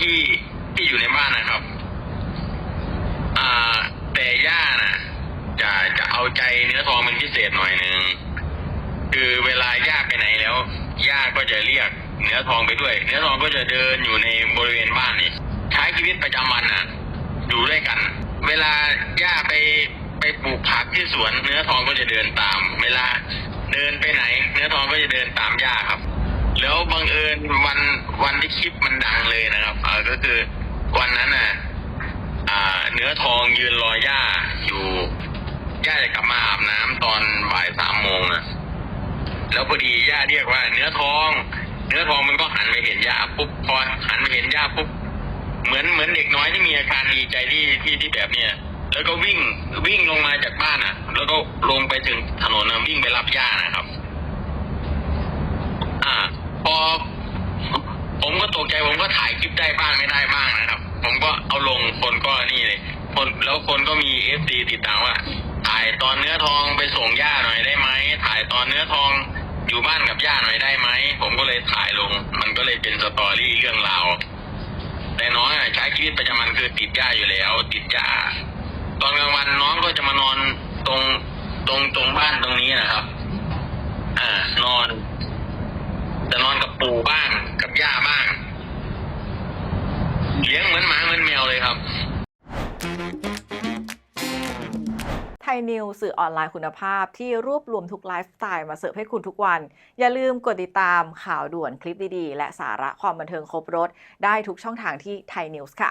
ที่ที่อยู่ในบ้านนะครับ อ่า แต่ย่าน่ะ จะจะเอาใจเนื้อทองเป็นพิเศษหน่อยหนึ่งคือเวลาย่าไปไหนแล้วย่าก็จะเรียกเนื้อทองไปด้วย เนื้อทองก็จะเดินอยู่ในบริเวณบ้านนี่ใช้ชีวิตประจำวันน่ะอยู่ด้วยกัน เวลาย่าไปไปปลูกผักที่สวนเนื้อทองก็จะเดินตาม เวลาเดินไปไหน เนื้อทองก็จะเดินตาม แล้วบังเอิญวันวันที่คลิปมันดังเลยนะครับเออก็คือวันนั้นน่ะอ่า เนื้อทองยืนรอย่าอยู่ย่าจะกลับมาอาบน้ำตอนบ่ายสามโมงนะแล้วพอดีย่าเรียกว่า เนื้อทอง เนื้อทองมันก็หันไปเห็นย่าปุ๊บพอหันไปเห็นย่าปุ๊บเหมือนเหมือนเด็กน้อยที่มีอาการดีใจที่ที่ที่แบบเนี้ยแล้วก็วิ่งวิ่งลงมาจากบ้านอะ แล้วก็ลงไปถึงถนนนะวิ่งไปรับย่านะครับ อผมก็ตกใจผมก็ถ่ายคลิปได้บ้างไม่ได้บ้างนะครับ ผมก็เอาลงคนก็นี่เลยคนแล้วคนก็มีเอฟซีติดตามว่า ถ่ายตอนเนื้อทองไปส่งย่าหน่อยได้ไหมถ่ายตอนเนื้อทองอยู่บ้านกับย่าหน่อยได้ไหมผมก็เลยถ่ายลง มันก็เลยเป็นสตอรี่เรื่องราวแต่น้องใช้ชีวิตประจำวันคือติดย่าอยู่แล้ว ติดย่าตอนกลางวันน้องก็จะมานอนตรงตรงตรงบ้านตรงนี้นะครับ อ่านอน จะนอนกับปู่บ้างกับย่าบ้าง เลี้ยงเหมือนหมาเหมือนแมวเลยครับไทยนิวสื่อออนไลน์คุณภาพที่รวบรวมทุกไลฟ์สไตล์มาเสิร์ฟให้คุณทุกวัน อย่าลืมกดติดตามข่าวด่วนคลิปดีๆ และสาระความบันเทิงครบรถ ได้ทุกช่องทางที่ไทยนิวส์ค่ะ